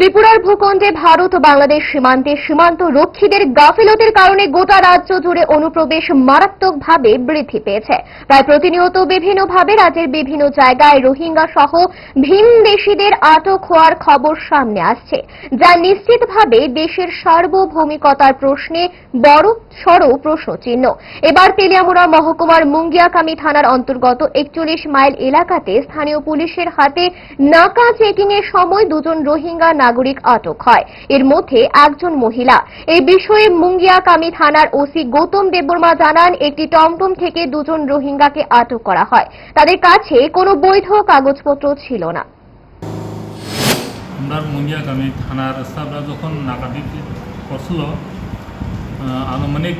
ত্রিপুরার ভূখণ্ডে ভারত ও বাংলাদেশ সীমান্তে সীমান্ত রক্ষীদের গাফিলতির কারণে গোটা রাজ্য জুড়ে অনুপ্রবেশ মারাত্মকভাবে বৃদ্ধি পেয়েছে। প্রায় প্রতিনিয়ত বিভিন্নভাবে রাজ্যের বিভিন্ন জায়গায় রোহিঙ্গা সহ ভিনদেশীদের আটক হওয়ার খবর সামনে আসছে, যা নিশ্চিতভাবে দেশের সার্বভৌমিকতার প্রশ্নে বড় সড় প্রশ্নচিহ্ন এবার তেলিয়ামুড়া মহকুমার মুঙ্গিয়াকামি থানার অন্তর্গত একচল্লিশ মাইল এলাকাতে স্থানীয় পুলিশের হাতে নাকা চেকিং এর সময় দুজন রোহিঙ্গা নাগরিক আটক হয়। এর মধ্যে একজন মহিলা। এই বিষয়ে মুঙ্গিয়াকামি থানার ওসি গৌতম দেববর্মা জানান, একটি টমটম থেকে দুজন রোহিঙ্গাকে আটক করা হয়। তাদের কাছে কোনো বৈধ কাগজপত্র ছিল না। আমরা মুঙ্গিয়াগামী থানার স্টাফরা যখন নাকাটি করছিল আনুমানিক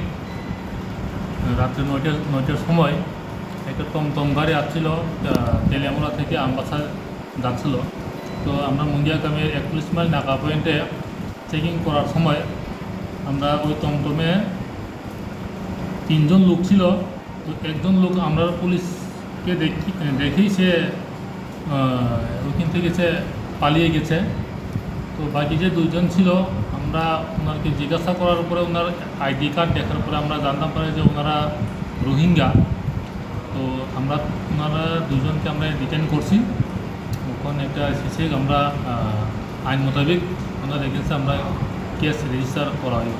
রাত্রে নয়টার নয়টার সময় একটা টমটম গাড়ি আসছিল তেলিয়ামুড়া থেকে আমবাসা যাচ্ছিল। তো আমরা মুঙ্গিয়াগামীর একচল্লিশ মাইল নাকা পয়েন্টে চেকিং করার সময় আমরা ওই টমটমে তিনজন লোক ছিল, তো একজন লোক আমরা পুলিশকে দেখি, দেখেই সে ওইখান থেকে সে পালিয়ে গেছে। তো বাকি যে দুজন ছিল, আমরা ওনারকে জিজ্ঞাসা করার পরে ওনার আইডি কার্ড দেখার পরে আমরা জানতাম পারি যে ওনারা রোহিঙ্গা। তো আমরা, ওনারা দুজনকে আমরা ডিটেন করছি। ওখানে একটা এসেছে আমরা আইন মোতাবেক ওনার এগেন্সে আমরা কেস রেজিস্টার করা হয়।